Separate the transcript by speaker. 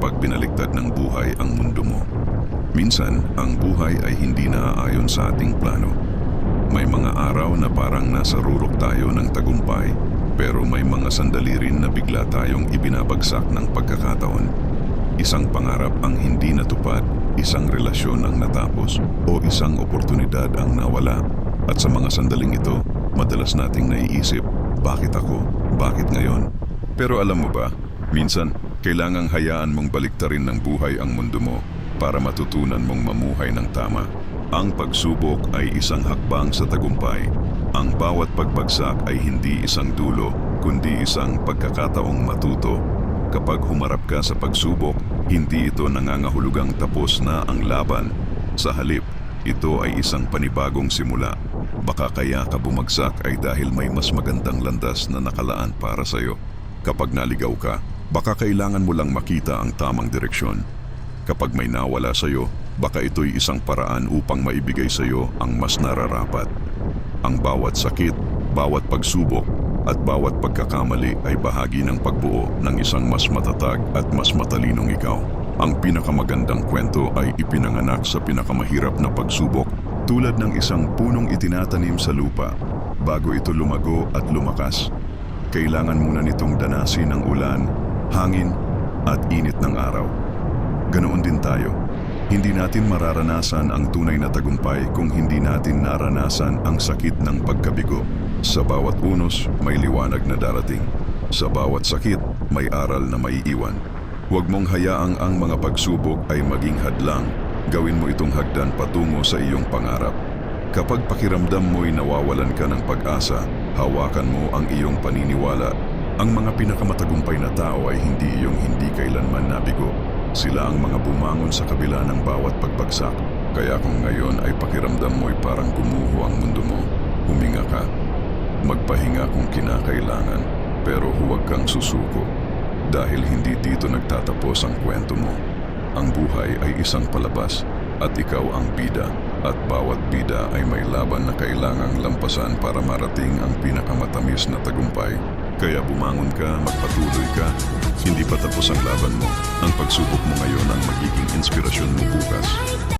Speaker 1: kapag binaliktad ng buhay ang mundo mo. Minsan, ang buhay ay hindi naaayon sa ating plano. May mga araw na parang nasa rurok tayo ng tagumpay, pero may mga sandali rin na bigla tayong ibinabagsak ng pagkakataon. Isang pangarap ang hindi natupad, isang relasyon ang natapos, o isang oportunidad ang nawala. At sa mga sandaling ito, madalas nating naiisip, bakit ako? Bakit ngayon? Pero alam mo ba, minsan, kailangang hayaan mong baliktarin ng buhay ang mundo mo para matutunan mong mamuhay ng tama. Ang pagsubok ay isang hakbang sa tagumpay. Ang bawat pagbagsak ay hindi isang dulo, kundi isang pagkakataong matuto. Kapag humarap ka sa pagsubok, hindi ito nangangahulugang tapos na ang laban. Sa halip, ito ay isang panibagong simula. Baka kaya ka bumagsak ay dahil may mas magandang landas na nakalaan para sa'yo. Kapag naligaw ka, baka kailangan mo lang makita ang tamang direksyon. Kapag may nawala sa'yo, baka ito'y isang paraan upang maibigay sa'yo ang mas nararapat. Ang bawat sakit, bawat pagsubok, at bawat pagkakamali ay bahagi ng pagbuo ng isang mas matatag at mas matalinong ikaw. Ang pinakamagandang kwento ay ipinanganak sa pinakamahirap na pagsubok tulad ng isang punong itinatanim sa lupa. Bago ito lumago at lumakas, kailangan muna nitong danasin ng ulan, hangin, at init ng araw. Ganoon din tayo. Hindi natin mararanasan ang tunay na tagumpay kung hindi natin naranasan ang sakit ng pagkabigo. Sa bawat unos, may liwanag na darating. Sa bawat sakit, may aral na maiiwan. Huwag mong hayaang ang mga pagsubok ay maging hadlang. Gawin mo itong hagdan patungo sa iyong pangarap. Kapag pakiramdam mo'y nawawalan ka ng pag-asa, hawakan mo ang iyong paniniwala. Ang mga pinakamatagumpay na tao ay hindi iyong hindi kailanman nabigo. Sila ang mga bumangon sa kabila ng bawat pagbagsak. Kaya kung ngayon ay pakiramdam mo'y parang gumuho ang mundo mo, huminga ka. Magpahinga kung kinakailangan, pero huwag kang susuko. Dahil hindi dito nagtatapos ang kwento mo. Ang buhay ay isang palabas at ikaw ang bida at bawat bida ay may laban na kailangang lampasan para marating ang pinakamatamis na tagumpay. Kaya bumangon ka, magpatuloy ka, hindi pa tapos ang laban mo. Ang pagsubok mo ngayon ang magiging inspirasyon mo bukas.